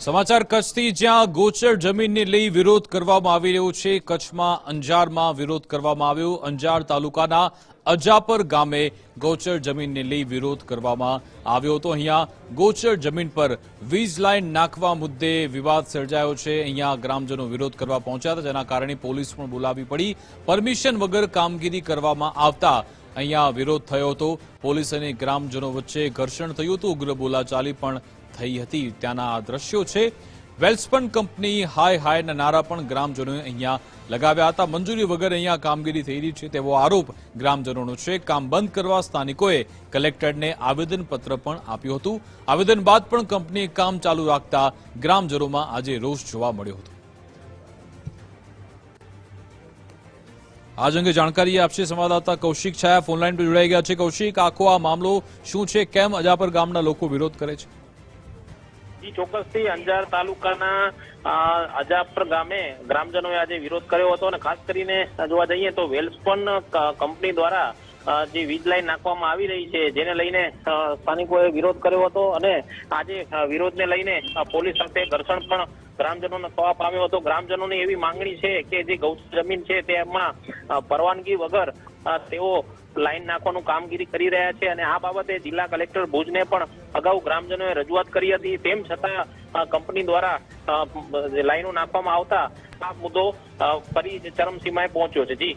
સમાચાર કચ્છથી, જ્યાં ગોચર જમીનને લઈ વિરોધ કરવામાં આવી રહ્યો છે. કચ્છમાં અંજારમાં વિરોધ કરવામાં આવ્યો. અંજાર તાલુકાના અજાપર ગામે ગોચર જમીનને લઈ વિરોધ કરવામાં આવ્યો હતો. અહીંયા ગોચર જમીન પર વીજ લાઇન નાખવા મુદ્દે વિવાદ સર્જાયો છે. અહીંયા ગ્રામજનો વિરોધ કરવા પહોંચ્યા હતા, જેના કારણે પોલીસ પણ બોલાવી પડી. પરમિશન વગર કામગીરી કરવામાં આવતા અહીંયા વિરોધ થયો હતો. પોલીસ અને ગ્રામજનો વચ્ચે ઘર્ષણ થયું હતું. ઉગ્ર બોલાચાલી પણ થઈ હતી. ત્યાંના આ દ્રશ્યો છે. વેલ્સપન કંપની હાય હાયના નારા પણ ગ્રામજનોએ અહીંયા લગાવ્યા હતા. મંજૂરી વગર અહીંયા કામગીરી થઈ રહી છે તેવો આરોપ ગ્રામજનોનો છે. કામ બંધ કરવા સ્થાનિકોએ કલેક્ટરને આવેદનપત્ર પણ આપ્યું હતું. આવેદન બાદ પણ કંપનીએ કામ ચાલુ રાખતા ગ્રામજનોમાં આજે રોષ જોવા મળ્યો હતો. આજ અંગે જાણકારી આપશે સંવાદદાતા કૌશિક છાયા. ફોનલાઈન પર જોડાઈ ગયા છે. કૌશિક, આખો આ મામલો શું છે? કેમ અજાપર ગામના લોકો વિરોધ કરે છે? જી, ચોક્કસથી અંજાર તાલુકાના અજાપર ગામે ગ્રામજનોએ આજે વિરોધ કર્યો હતો અને ખાસ કરીને જોવા જઈએ તો વેલ્સપન કંપની દ્વારા જે વીજ લાઈન નાખવામાં આવી રહી છે, જેને લઈને સ્થાનિકોએ વિરોધ કર્યો હતો અને આજે વિરોધને લઈને પોલીસ સાથે ઘર્ષણ પણ ગ્રામજનોને થવા પામ્યો હતો. ગ્રામજનોની એવી માંગણી છે કે જે ગૌચર જમીન છે, તેમાં પરવાનગી વગર તેઓ લાઈન નાખવાનું કામગીરી કરી રહ્યા છે અને આ બાબતે જિલ્લા કલેક્ટર ભુજને પણ અગાઉ ગ્રામજનોએ રજૂઆત કરી હતી. તેમ છતાં કંપની દ્વારા લાઈનો નાખવામાં આવતા, આ મુદ્દો ફરી ચરમસીમાએ પહોંચ્યો છે. જી.